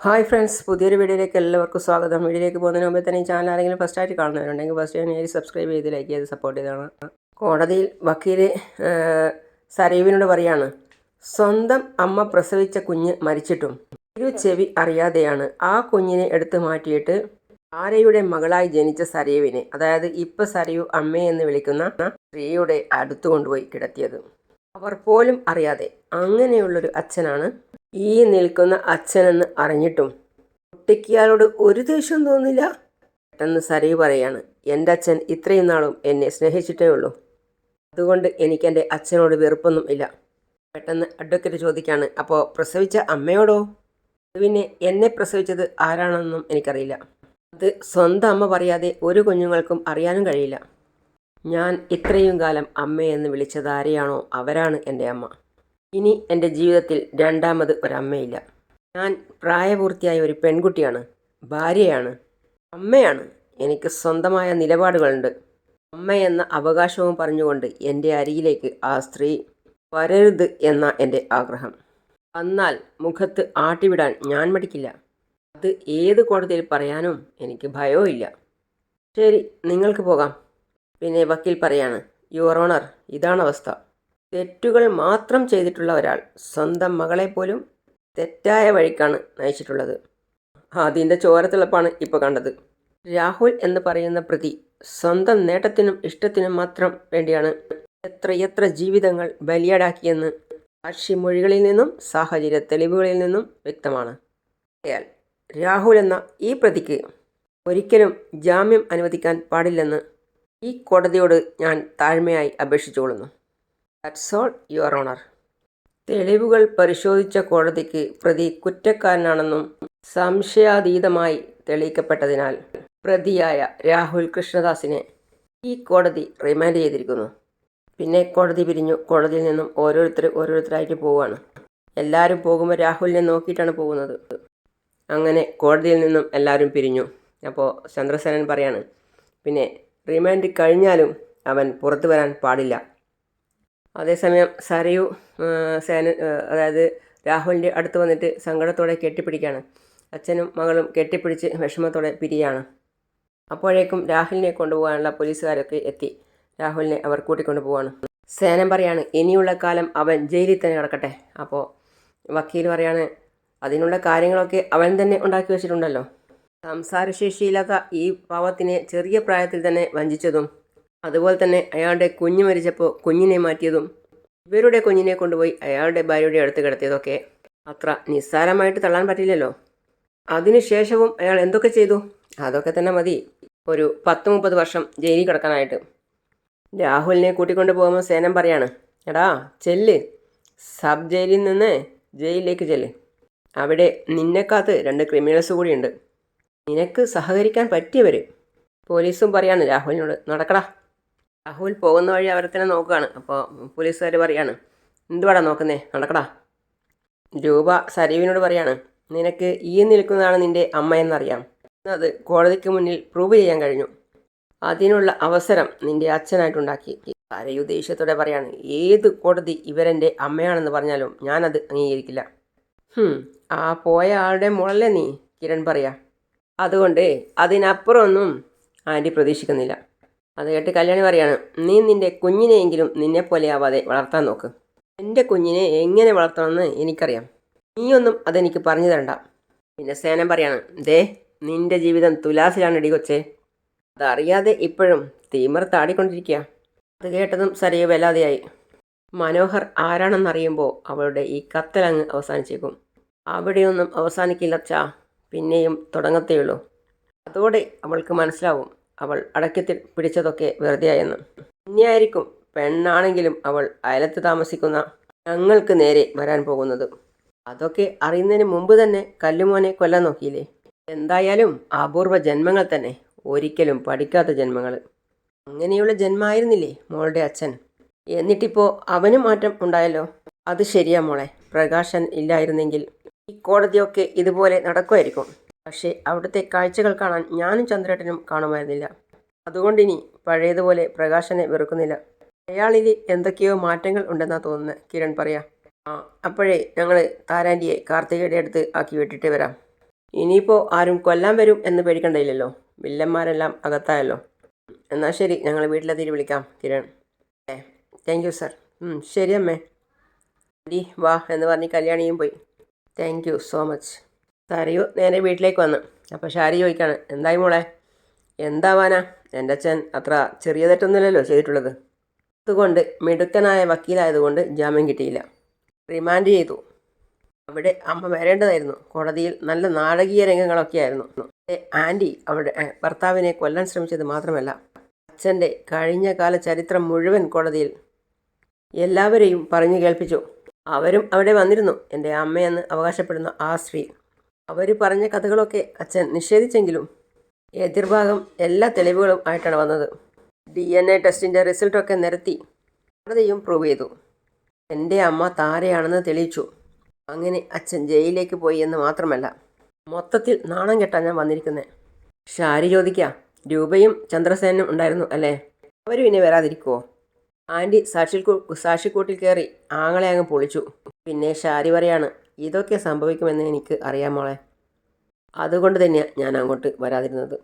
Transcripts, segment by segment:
Hi friends പുതിയൊരു വീഡിയോയിലേക്ക് എല്ലാവർക്കും സ്വാഗതം. വീഡിയോയിലേക്ക് പോകുന്നതിന് മുമ്പേ തന്നെ ഈ ചാനൽ ആരെങ്കിലും ഫസ്റ്റ് ആയിട്ട് കാണുന്നവരുണ്ടെങ്കിൽ ഫസ്റ്റ് ഞാൻ സബ്സ്ക്രൈബ് ചെയ്ത് ലൈക്ക് ചെയ്ത് സപ്പോർട്ട് ചെയ്താണ് കോടതിയിൽ വക്കീൽ സരീവിനോട് പറയാണ് സ്വന്തം അമ്മ പ്രസവിച്ച കുഞ്ഞ് മരിച്ചിട്ടും ഒരു ചെവി അറിയാതെയാണ് ആ കുഞ്ഞിനെ എടുത്തു മാറ്റിയിട്ട് ആരയുടെ മകളായി ജനിച്ച സരീവിനെ അതായത് ഇപ്പം സരീവ് അമ്മയെന്ന് വിളിക്കുന്ന സ്ത്രീയുടെ അടുത്ത് കൊണ്ടുപോയി കിടത്തിയത്. അവർ പോലും അറിയാതെ അങ്ങനെയുള്ളൊരു അച്ഛനാണ് ഈ നിൽക്കുന്ന അച്ഛനെന്ന് അറിഞ്ഞിട്ടും കുട്ടിക്ക് ഇയാളോട് ഒരു ദേഷ്യം തോന്നില്ല? പെട്ടെന്ന് സരി പറയാണ് എന്റെ അച്ഛൻ ഇത്രയും നാളും എന്നെ സ്നേഹിച്ചിട്ടേ ഉള്ളൂ. അതുകൊണ്ട് എനിക്ക് എന്റെ അച്ഛനോട് വെറുപ്പൊന്നും ഇല്ല. പെട്ടെന്ന് അഡ്വക്കേറ്റ് ചോദിക്കാണ് അപ്പോൾ പ്രസവിച്ച അമ്മയോടോ? പിന്നെ എന്നെ പ്രസവിച്ചത് ആരാണെന്നും എനിക്കറിയില്ല. അത് സ്വന്തം അമ്മ പറയാതെ ഒരു കുഞ്ഞുങ്ങൾക്കും അറിയാനും കഴിയില്ല. ഞാൻ ഇത്രയും കാലം അമ്മയെന്ന് വിളിച്ചത് ആരെയാണോ? അവരാണ് എന്റെ അമ്മ. ഇനി എന്റെ ജീവിതത്തിൽ രണ്ടാമത് ഒരമ്മയില്ല. ഞാൻ പ്രായപൂർത്തിയായ ഒരു പെൺകുട്ടിയാണ്. ഭാര്യയാണ്. അമ്മയാണ്. എനിക്ക് സ്വന്തമായ നിലപാടുകളുണ്ട്. അമ്മയെന്ന അവകാശവും പറഞ്ഞുകൊണ്ട് എന്റെ അരികിലേക്ക് ആ സ്ത്രീ വരരുത് എന്ന എന്റെ ആഗ്രഹം. വന്നാൽ മുഖത്ത് ആട്ടിവിടാൻ ഞാൻ മടിക്കില്ല. അത് ഏത് കോടതിയിൽ പറയാനും എനിക്ക് ഭയവുമില്ല. ശരി നിങ്ങൾക്ക് പോകാം. പിന്നെ വക്കീൽ പറയാണ് യുവർ ഓണർ ഇതാണ് അവസ്ഥ. തെറ്റുകൾ മാത്രം ചെയ്തിട്ടുള്ള ഒരാൾ സ്വന്തം മകളെപ്പോലും പോലും തെറ്റായ വഴിക്കാണ് നയിച്ചിട്ടുള്ളത്. അതിന്റെ ചോരത്തിളപ്പാണ് ഇപ്പോൾ കണ്ടത്. രാഹുൽ എന്ന് പറയുന്ന പ്രതി സ്വന്തം നേട്ടത്തിനും ഇഷ്ടത്തിനും മാത്രം വേണ്ടിയാണ് എത്രയെത്ര ജീവിതങ്ങൾ ബലിയാടാക്കിയെന്ന് സാക്ഷിമൊഴികളിൽ നിന്നും സാഹചര്യ തെളിവുകളിൽ നിന്നും വ്യക്തമാണ്. ആയാൽ രാഹുൽ എന്ന ഈ പ്രതിക്ക് ഒരിക്കലും ജാമ്യം അനുവദിക്കാൻ പാടില്ലെന്ന് ഈ കോടതിയോട് ഞാൻ താഴ്മയായി അപേക്ഷിച്ചുകൊള്ളുന്നു. ദാറ്റ്സ് ഓൾ യുവർ ഓണർ തെളിവുകൾ പരിശോധിച്ച കോടതിക്ക് പ്രതി കുറ്റക്കാരനാണെന്നും സംശയാതീതമായി തെളിയിക്കപ്പെട്ടതിനാൽ പ്രതിയായ രാഹുൽ കൃഷ്ണദാസിനെ ഈ കോടതി റിമാൻഡ് ചെയ്തിരിക്കുന്നു. പിന്നെ കോടതി പിരിഞ്ഞു. കോടതിയിൽ നിന്നും ഓരോരുത്തർ ഓരോരുത്തരായിട്ട് പോവുകയാണ്. എല്ലാവരും പോകുമ്പോൾ രാഹുലിനെ നോക്കിയിട്ടാണ് പോകുന്നത്. അങ്ങനെ കോടതിയിൽ നിന്നും എല്ലാവരും പിരിഞ്ഞു. അപ്പോൾ ചന്ദ്രസേനൻ പറയാണ് പിന്നെ റിമാൻഡ് കഴിഞ്ഞാലും അവൻ പുറത്തു വരാൻ പാടില്ല. അതേസമയം സരയു സേന അതായത് രാഹുലിന്റെ അടുത്ത് വന്നിട്ട് സങ്കടത്തോടെ കെട്ടിപ്പിടിക്കുകയാണ്. അച്ഛനും മകളും കെട്ടിപ്പിടിച്ച് വിഷമത്തോടെ പിരിയാണ്. അപ്പോഴേക്കും രാഹുലിനെ കൊണ്ടുപോകാനുള്ള പോലീസുകാരൊക്കെ എത്തി. രാഹുലിനെ അവർ കൂട്ടിക്കൊണ്ടു പോവാണ്. സേനം പറയാണ് ഇനിയുള്ള കാലം അവൻ ജയിലിൽ തന്നെ കിടക്കട്ടെ അപ്പോൾ വക്കീൽ പറയാണ് അതിനുള്ള കാര്യങ്ങളൊക്കെ അവൻ തന്നെ ഉണ്ടാക്കി വെച്ചിട്ടുണ്ടല്ലോ. സംസാരശേഷിയില്ലാത്ത ഈ പാവത്തിനെ ചെറിയ പ്രായത്തിൽ തന്നെ വഞ്ചിച്ചതും അതുപോലെ തന്നെ അയാളുടെ കുഞ്ഞ് മരിച്ചപ്പോൾ കുഞ്ഞിനെ മാറ്റിയതും ഇവരുടെ കുഞ്ഞിനെ കൊണ്ടുപോയി അയാളുടെ ഭാര്യയുടെ അടുത്ത് കിടത്തിയതൊക്കെ അത്ര നിസ്സാരമായിട്ട് തള്ളാൻ പറ്റില്ലല്ലോ. അതിനുശേഷവും അയാൾ എന്തൊക്കെ ചെയ്തു? അതൊക്കെ തന്നെ മതി. ഒരു പത്ത് മുപ്പത് വർഷം ജയിലിൽ കിടക്കാനായിട്ട്. രാഹുലിനെ കൂട്ടിക്കൊണ്ട് പോകുമ്പോൾ സേനം പറയാണ് എടാ ചെല്ല്. സബ് ജയിലിൽ നിന്ന് ജയിലിലേക്ക് ചെല്ല്. അവിടെ നിന്നെക്കാത്ത് രണ്ട് ക്രിമിനൽസ് കൂടിയുണ്ട്. നിനക്ക് സഹകരിക്കാൻ പറ്റിയവർ പോലീസും പറയാണ് രാഹുലിനോട് നടക്കടാ. രാഹുൽ പോകുന്ന വഴി അവരെ തന്നെ നോക്കുകയാണ്. അപ്പോൾ പോലീസുകാർ പറയാണ് എന്തുവാടാ നോക്കുന്നേ? നടക്കടാ. രൂപ സരീവിനോട് പറയാണ് നിനക്ക് ഈ നിൽക്കുന്നതാണ് നിന്റെ അമ്മയെന്നറിയാം. അത് കോടതിക്ക് മുന്നിൽ പ്രൂവ് ചെയ്യാൻ കഴിഞ്ഞു. അതിനുള്ള അവസരം നിന്റെ അച്ഛനായിട്ടുണ്ടാക്കി. സരയു ദേഷ്യത്തോടെ പറയാണ് ഏത് കോടതി ഇവരെന്റെ അമ്മയാണെന്ന് പറഞ്ഞാലും ഞാനത് അംഗീകരിക്കില്ല. ആ പോയ ആളുടെ മുളല്ലേ നീ? കിരൺ പറയാ. അതുകൊണ്ട് അതിനപ്പുറമൊന്നും ആന്റി പ്രതീക്ഷിക്കുന്നില്ല. അത് കേട്ട് കല്യാണി പറയാണ് നീ നിന്റെ കുഞ്ഞിനെയെങ്കിലും നിന്നെപ്പോലെ ആവാതെ വളർത്താൻ നോക്ക്. എന്റെ കുഞ്ഞിനെ എങ്ങനെ വളർത്തണമെന്ന് എനിക്കറിയാം. നീയൊന്നും അതെനിക്ക് പറഞ്ഞു തരണ്ട. പിന്നെ സേനം പറയാണ് ദേ നിന്റെ ജീവിതം തുലാസിലാണ് ഇടി കൊച്ചേ. അതറിയാതെ ഇപ്പോഴും തീമർ താടിക്കൊണ്ടിരിക്കുക അത് കേട്ടതും സരയു വല്ലാതെയായി. മനോഹർ ആരാണെന്നറിയുമ്പോൾ അവളുടെ ഈ കത്തലങ്ങ് അവസാനിച്ചേക്കും. അവിടെയൊന്നും അവസാനിക്കില്ല ചാ പിന്നെയും തുടങ്ങത്തേയുള്ളൂ അതോടെ അവൾക്ക് മനസ്സിലാവും അവൾ അടക്കത്തിൽ പിടിച്ചതൊക്കെ വെറുതെയായെന്ന്. ഇനിയായിരിക്കും പെണ്ണാണെങ്കിലും അവൾ അയലത്ത് താമസിക്കുന്ന ഞങ്ങൾക്ക് നേരെ വരാൻ പോകുന്നത്. അതൊക്കെ അറിയുന്നതിന് മുമ്പ് തന്നെ കല്ലുമോനെ കൊല്ലാൻ നോക്കിയില്ലേ? എന്തായാലും അപൂർവ ജന്മങ്ങൾ തന്നെ ഒരിക്കലും പഠിക്കാത്ത ജന്മങ്ങൾ. അങ്ങനെയുള്ള ജന്മമായിരുന്നില്ലേ മോളുടെ അച്ഛൻ? എന്നിട്ടിപ്പോൾ അവനും മാറ്റം ഉണ്ടായല്ലോ? അത് ശരിയാ മോളെ പ്രകാശൻ ഇല്ലായിരുന്നെങ്കിൽ ഈ കോടതിയൊക്കെ ഇതുപോലെ നടക്കുമായിരിക്കും. പക്ഷേ അവിടുത്തെ കാഴ്ചകൾ കാണാൻ ഞാനും ചന്ദ്രേട്ടനും കാണുമായിരുന്നില്ല. അതുകൊണ്ടിനി പഴയതുപോലെ പ്രകാശനെ വെറുക്കുന്നില്ല. അയാളിൽ എന്തൊക്കെയോ മാറ്റങ്ങൾ ഉണ്ടെന്നാ തോന്നുന്നത് കിരൺ പറയാം. ആ അപ്പോഴേ ഞങ്ങൾ താരാന്റിയെ കാർത്തികയുടെ അടുത്ത് ആക്കി വിട്ടിട്ട് വരാം. ഇനിയിപ്പോൾ ആരും കൊല്ലാൻ വരും എന്ന് പേടിക്കണ്ടയില്ലല്ലോ. വില്ലന്മാരെല്ലാം അകത്തായല്ലോ. എന്നാൽ ശരി ഞങ്ങൾ വീട്ടിലെത്തിയിട്ട് വിളിക്കാം കിരൺ. ഏ താങ്ക് യു സർ ശരി അമ്മേ. ഡി വാ എന്ന് പറഞ്ഞ് കല്യാണിയും പോയി. Thank you so much Sarayu നേരെ വീട്ടിലേക്ക് വന്നു. അപ്പോൾ ഷാരി ചോദിക്കാണ് എന്തായി മോളെ? എന്താവാനാ എന്റെ അച്ഛൻ അത്ര ചെറിയ തെറ്റൊന്നുമില്ലല്ലോ ചെയ്തിട്ടുള്ളത്. അതുകൊണ്ട് മിടുക്കനായ വക്കീലായതുകൊണ്ട് ജാമ്യം കിട്ടിയില്ല. റിമാൻഡ് ചെയ്തു. അവിടെ അമ്മ വരേണ്ടതായിരുന്നു. കോടതിയിൽ നല്ല നാടകീയ രംഗങ്ങളൊക്കെ ആയിരുന്നു. ആന്റി അവിടെ ഭർത്താവിനെ കൊല്ലാൻ ശ്രമിച്ചത് മാത്രമല്ല അച്ഛന്റെ കഴിഞ്ഞ കാല ചരിത്രം മുഴുവൻ കോടതിയിൽ എല്ലാവരെയും പറഞ്ഞു കേൾപ്പിച്ചു. അവരും അവിടെ വന്നിരുന്നു. എന്റെ അമ്മയെന്ന് അവകാശപ്പെടുന്ന ആ സ്ത്രീ. അവർ പറഞ്ഞ കഥകളൊക്കെ അച്ഛൻ നിഷേധിച്ചെങ്കിലും എതിർഭാഗം എല്ലാ തെളിവുകളും ആയിട്ടാണ് വന്നത്. ഡി എൻ എ ടെസ്റ്റിന്റെ റിസൾട്ടൊക്കെ നിരത്തി കോടതിയും പ്രൂവ് ചെയ്തു. എന്റെ അമ്മ താരയാണെന്ന് തെളിയിച്ചു. അങ്ങനെ അച്ഛൻ ജയിലിലേക്ക് പോയി എന്ന് മാത്രമല്ല മൊത്തത്തിൽ നാണം കെട്ടാൻ ഞാൻ വന്നിരിക്കുന്നത് ഷാരി ചോദിക്കുക രൂപയും ചന്ദ്രസേനും ഉണ്ടായിരുന്നു അല്ലേ? അവർ പിന്നെ വരാതിരിക്കുമോ ആന്റി സാക്ഷി സാക്ഷിക്കൂട്ടിൽ കയറി ആങ്ങളെ അങ്ങ് പൊളിച്ചു. പിന്നെ ഷാരി പറയാണ് ഇതൊക്കെ സംഭവിക്കുമെന്ന് എനിക്ക് അറിയാം മോളെ. അതുകൊണ്ട് തന്നെയാണ് ഞാൻ അങ്ങോട്ട് വരാതിരുന്നത്.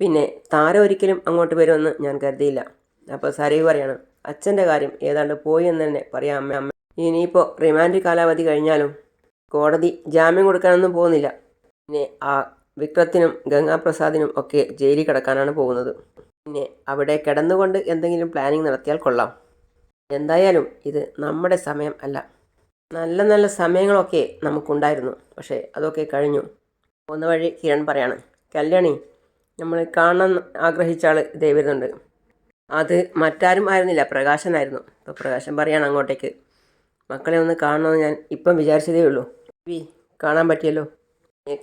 പിന്നെ താര ഒരിക്കലും അങ്ങോട്ട് വരുമെന്ന് ഞാൻ കരുതിയില്ല. അപ്പോൾ സരയു പറയാണ് അച്ഛന്റെ കാര്യം ഏതാണ്ട് പോയി എന്ന് തന്നെ പറയാം അമ്മ അമ്മ. ഇനിയിപ്പോൾ റിമാൻഡ് കാലാവധി കഴിഞ്ഞാലും കോടതി ജാമ്യം കൊടുക്കാനൊന്നും പോകുന്നില്ല. പിന്നെ ആ വിക്രത്തിനും ഗംഗാപ്രസാദിനും ഒക്കെ ജയിലിൽ കിടക്കാനാണ് പോകുന്നത്. പിന്നെ അവിടെ കിടന്നുകൊണ്ട് എന്തെങ്കിലും പ്ലാനിങ് നടത്തിയാൽ കൊള്ളാം. എന്തായാലും ഇത് നമ്മുടെ സമയം അല്ല. നല്ല നല്ല സമയങ്ങളൊക്കെ നമുക്കുണ്ടായിരുന്നു. പക്ഷേ അതൊക്കെ കഴിഞ്ഞു. പോകുന്ന വഴി കിരൺ പറയാണ് കല്യാണി നമ്മൾ കാണാൻ ആഗ്രഹിച്ച ആൾ ഇതേ അത് മറ്റാരും ആയിരുന്നില്ല പ്രകാശനായിരുന്നു. ഇപ്പോൾ പ്രകാശൻ പറയാണ് അങ്ങോട്ടേക്ക് മക്കളെ ഒന്ന് കാണണമെന്ന് ഞാൻ ഇപ്പം വിചാരിച്ചതേ ഉള്ളൂ. വി കാണാൻ പറ്റിയല്ലോ.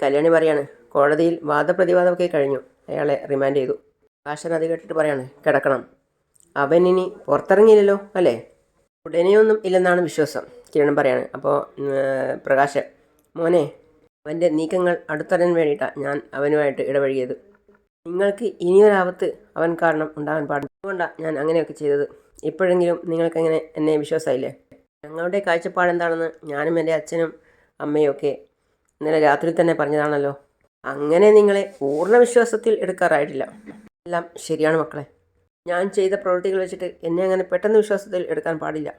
കല്യാണി പറയാണ് കോടതിയിൽ വാദപ്രതിവാദമൊക്കെ കഴിഞ്ഞു. അയാളെ റിമാൻഡ് ചെയ്തു. പ്രകാശൻ അത് കേട്ടിട്ട് പറയാണ് കിടക്കണം. അവൻ ഇനി പുറത്തിറങ്ങിയില്ലല്ലോ അല്ലേ? ഉടനെയൊന്നും ഇല്ലെന്നാണ് വിശ്വാസം. കിരൺ പറയാണ്. അപ്പോൾ പ്രകാശ് മോനെ അവന്റെ നീക്കങ്ങൾ അടുത്തറിയാൻ വേണ്ടിയിട്ടാണ് ഞാൻ അവനുമായിട്ട് ഇടപഴകിയത്. നിങ്ങൾക്ക് ഇനിയൊരാപത്ത് അവൻ കാരണം ഉണ്ടാകാൻ പാടില്ല. അതുകൊണ്ടാണ് ഞാൻ അങ്ങനെയൊക്കെ ചെയ്തത്. ഇപ്പോഴെങ്കിലും നിങ്ങൾക്കെങ്ങനെ എന്നെ വിശ്വാസമായില്ലേ? ഞങ്ങളുടെ കാഴ്ചപ്പാട് എന്താണെന്ന് ഞാനും എന്റെ അച്ഛനും അമ്മയും ഒക്കെ ഇന്നലെ രാത്രി തന്നെ പറഞ്ഞതാണല്ലോ. അങ്ങനെ നിങ്ങളെ പൂർണ വിശ്വാസത്തിൽ എടുക്കാറായിട്ടില്ല. എല്ലാം ശരിയാണ് മക്കളെ. ഞാൻ ചെയ്ത പ്രവൃത്തികൾ വെച്ചിട്ട് എന്നെ അങ്ങനെ പെട്ടെന്ന് വിശ്വാസത്തിൽ എടുക്കാൻ പാടില്ല.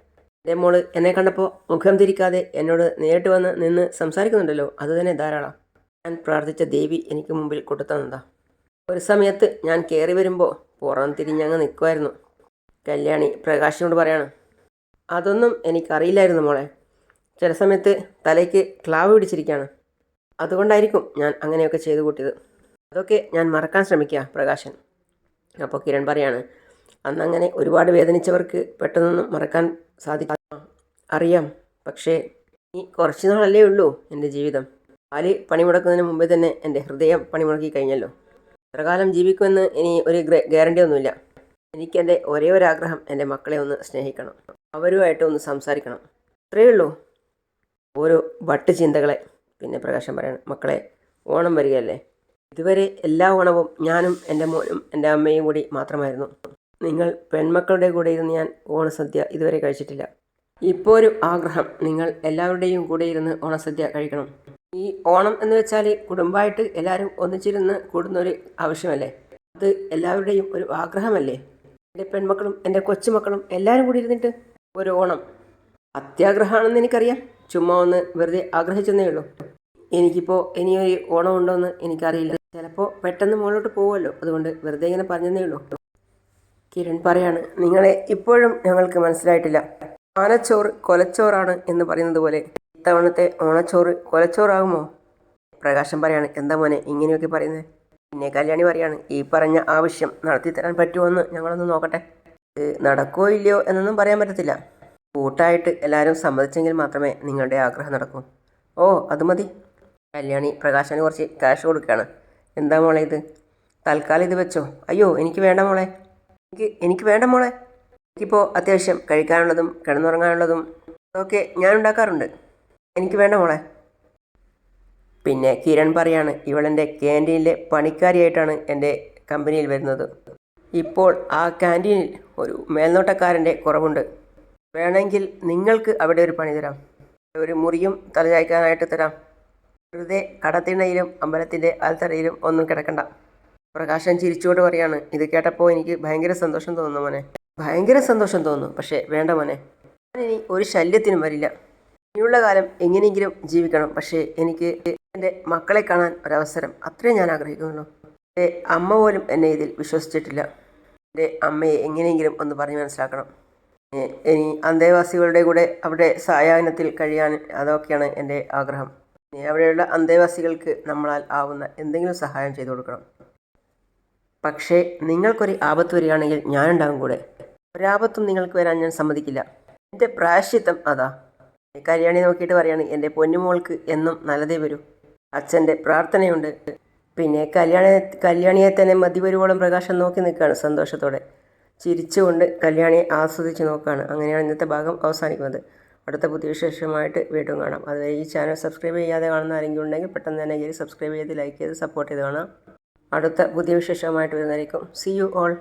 മോൾ എന്നെ കണ്ടപ്പോൾ മുഖം തിരിക്കാതെ എന്നോട് നേരിട്ട് വന്ന് നിന്ന് സംസാരിക്കുന്നുണ്ടല്ലോ. അത് തന്നെ ധാരാളം. ഞാൻ പ്രാർത്ഥിച്ച ദേവി എനിക്ക് മുമ്പിൽ കൊടുത്തതെന്താ? ഒരു സമയത്ത് ഞാൻ കയറി വരുമ്പോൾ പുറം തിരിഞ്ഞങ്ങ് നിൽക്കുമായിരുന്നു കല്യാണി പ്രകാശിനോട് പറയാണ് അതൊന്നും എനിക്കറിയില്ലായിരുന്നു മോളെ. ചില സമയത്ത് തലയ്ക്ക് ക്ലാവ് പിടിച്ചിരിക്കുകയാണ് അതുകൊണ്ടായിരിക്കും ഞാൻ അങ്ങനെയൊക്കെ ചെയ്തു കൂട്ടിയത്. അതൊക്കെ ഞാൻ മറക്കാൻ ശ്രമിക്കുക പ്രകാശൻ. അപ്പോൾ കിരൺ പറയാണ് അന്നങ്ങനെ ഒരുപാട് വേദനിച്ചവർക്ക് പെട്ടെന്നൊന്നും മറക്കാൻ സാധിക്കും അറിയാം. പക്ഷേ ഈ കുറച്ച് നാളല്ലേ ഉള്ളൂ എന്റെ ജീവിതം. കാൽ പണിമുടക്കുന്നതിന് മുമ്പേ തന്നെ എന്റെ ഹൃദയം പണിമുടക്കി കഴിഞ്ഞല്ലോ. ഇത്രകാലം ജീവിക്കുമെന്ന് ഇനി ഒരു ഗ്യാരണ്ടി ഒന്നുമില്ല. എനിക്കെന്റെ ഒരേ ഒരു ആഗ്രഹം എന്റെ മക്കളെ ഒന്ന് സ്നേഹിക്കണം. അവരുമായിട്ട് ഒന്ന് സംസാരിക്കണം. അത്രയേ ഉള്ളൂ. ഓരോ വട്ട് ചിന്തകളെ പിന്നെ പ്രകാശം പറയണം. മക്കളെ ഓണം വരികയല്ലേ? ഇതുവരെ എല്ലാ ഓണവും ഞാനും എന്റെ മോനും എന്റെ അമ്മയും കൂടി മാത്രമായിരുന്നു. നിങ്ങൾ പെൺമക്കളുടെ കൂടെ ഇരുന്ന് ഞാൻ ഓണസദ്യ ഇതുവരെ കഴിച്ചിട്ടില്ല. ഇപ്പോൾ ഒരു ആഗ്രഹം. നിങ്ങൾ എല്ലാവരുടെയും കൂടെ ഇരുന്ന് ഓണസദ്യ കഴിക്കണം. ഈ ഓണം എന്ന് വെച്ചാൽ കുടുംബമായിട്ട് എല്ലാവരും ഒന്നിച്ചിരുന്ന് കൂടുന്നൊരു ആവശ്യമല്ലേ? അത് എല്ലാവരുടെയും ഒരു ആഗ്രഹമല്ലേ? എന്റെ പെൺമക്കളും എന്റെ കൊച്ചുമക്കളും എല്ലാവരും കൂടി ഇരുന്നിട്ട് ഒരു ഓണം. അത്യാഗ്രഹമാണെന്ന് എനിക്കറിയാം. ചുമ്മാ ഒന്ന് വെറുതെ ആഗ്രഹിച്ചെന്നേ ഉള്ളൂ. എനിക്കിപ്പോൾ ഇനിയൊരു ഓണം ഉണ്ടോയെന്ന് എനിക്കറിയില്ല. ചിലപ്പോൾ പെട്ടെന്ന് മുകളിലോട്ട് പോകുമല്ലോ അതുകൊണ്ട് വെറുതെ ഇങ്ങനെ പറഞ്ഞതേ ഉള്ളൂ. കിരൺ പറയാണ് നിങ്ങളെ ഇപ്പോഴും ഞങ്ങൾക്ക് മനസ്സിലായിട്ടില്ല. ആനച്ചോറ് കൊലച്ചോറാണ് എന്ന് പറയുന്നത് പോലെ ഇത്തവണത്തെ ഓണച്ചോറ് കൊലച്ചോറാകുമോ? പ്രകാശം പറയാണ് എന്താ മോനെ ഇങ്ങനെയൊക്കെ പറയുന്നത് പിന്നെ കല്യാണി പറയാണ് ഈ പറഞ്ഞ ആവശ്യം നടത്തി തരാൻ പറ്റുമോ ഞങ്ങളൊന്ന് നോക്കട്ടെ. നടക്കുമോ ഇല്ലയോ എന്നൊന്നും പറയാൻ പറ്റത്തില്ല. കൂട്ടായിട്ട് എല്ലാവരും സമ്മതിച്ചെങ്കിൽ മാത്രമേ നിങ്ങളുടെ ആഗ്രഹം നടക്കൂ. ഓ അത് മതി. കല്യാണി പ്രകാശന് കുറച്ച് ക്യാഷ് കൊടുക്കുകയാണ്. എന്താ മോളെ ഇത്? തൽക്കാലം ഇത് വെച്ചോ. അയ്യോ എനിക്ക് വേണ്ട മോളെ. എനിക്ക് എനിക്ക് വേണ്ട മോളെ. എനിക്കിപ്പോൾ അത്യാവശ്യം കഴിക്കാനുള്ളതും കിടന്നുറങ്ങാനുള്ളതും അതൊക്കെ ഞാൻ ഉണ്ടാക്കാറുണ്ട് എനിക്ക് വേണ്ട മോളെ. പിന്നെ കിരൺ പറയാണ് ഇവളെന്റെ ക്യാന്റീനിലെ പണിക്കാരിയായിട്ടാണ് എന്റെ കമ്പനിയിൽ വരുന്നത്. ഇപ്പോൾ ആ ക്യാന്റീനിൽ ഒരു മേൽനോട്ടക്കാരന്റെ കുറവുണ്ട്. വേണമെങ്കിൽ നിങ്ങൾക്ക് അവിടെ ഒരു പണി തരാം. ഒരു മുറിയും തലചായ്ക്കാനായിട്ട് തരാം. വെറുതെ കടത്തിണയിലും അമ്പലത്തിന്റെ അൽത്തറയിലും ഒന്നും കിടക്കണ്ട. പ്രകാശൻ ചിരിച്ചുകൊണ്ട് പറയാണ് ഇത് കേട്ടപ്പോൾ എനിക്ക് ഭയങ്കര സന്തോഷം തോന്നുന്നു മോനെ. ഭയങ്കര സന്തോഷം തോന്നുന്നു. പക്ഷേ വേണ്ട മോനെ. ഞാനിനി ഒരു ശല്യത്തിനും വരില്ല. ഇനിയുള്ള കാലം എങ്ങനെയെങ്കിലും ജീവിക്കണം. പക്ഷേ എനിക്ക് എന്റെ മക്കളെ കാണാൻ ഒരവസരം അത്രയും ഞാൻ ആഗ്രഹിക്കുന്നുള്ളൂ. എന്റെ അമ്മ പോലും എന്നെ ഇതിൽ വിശ്വസിച്ചിട്ടില്ല. എന്റെ അമ്മയെ എങ്ങനെയെങ്കിലും ഒന്ന് പറഞ്ഞ് മനസ്സിലാക്കണം. ഇനി അന്തേവാസികളുടെ കൂടെ അവിടെ സായാഹ്നത്തിൽ കഴിയാൻ അതൊക്കെയാണ് എന്റെ ആഗ്രഹം. ഇനി അവിടെയുള്ള അന്തേവാസികൾക്ക് നമ്മളാൽ ആവുന്ന എന്തെങ്കിലും സഹായം ചെയ്തു കൊടുക്കണം. പക്ഷേ നിങ്ങൾക്കൊരു ആപത്ത് വരികയാണെങ്കിൽ ഞാനുണ്ടാകും കൂടെ. ഒരാപത്തും നിങ്ങൾക്ക് വരാൻ ഞാൻ സമ്മതിക്കില്ല. എന്റെ പ്രായശ്ചിത്തം അതാ. കല്യാണി നോക്കിയിട്ട് പറയാണ് എന്റെ പൊന്നുമോൾക്ക് എന്നും നല്ലതേ വരൂ. അച്ഛന്റെ പ്രാർത്ഥനയുണ്ട്. പിന്നെ കല്യാണി കല്യാണിയെ തന്നെ മതിവരുവോളം പ്രകാശം നോക്കി നിൽക്കുകയാണ് സന്തോഷത്തോടെ. ചിരിച്ചുകൊണ്ട് കല്യാണിയെ ആസ്വദിച്ച് നോക്കുകയാണ്. അങ്ങനെയാണ് ഇന്നത്തെ ഭാഗം അവസാനിക്കുന്നത്. അടുത്ത പുതിയ വിശേഷമായിട്ട് വീണ്ടും കാണാം. അതുവരെ ഈ ചാനൽ സബ്സ്ക്രൈബ് ചെയ്യാതെ കാണുന്ന ആരെങ്കിലും ഉണ്ടെങ്കിൽ പെട്ടെന്ന് തന്നെ കയറി സബ്സ്ക്രൈബ് ചെയ്ത് ലൈക്ക് ചെയ്ത് സപ്പോർട്ട് ചെയ്ത് കാണാം. അടുത്ത പുതിയ വിശേഷമായിട്ട് വരുന്നതായിരിക്കും. C you all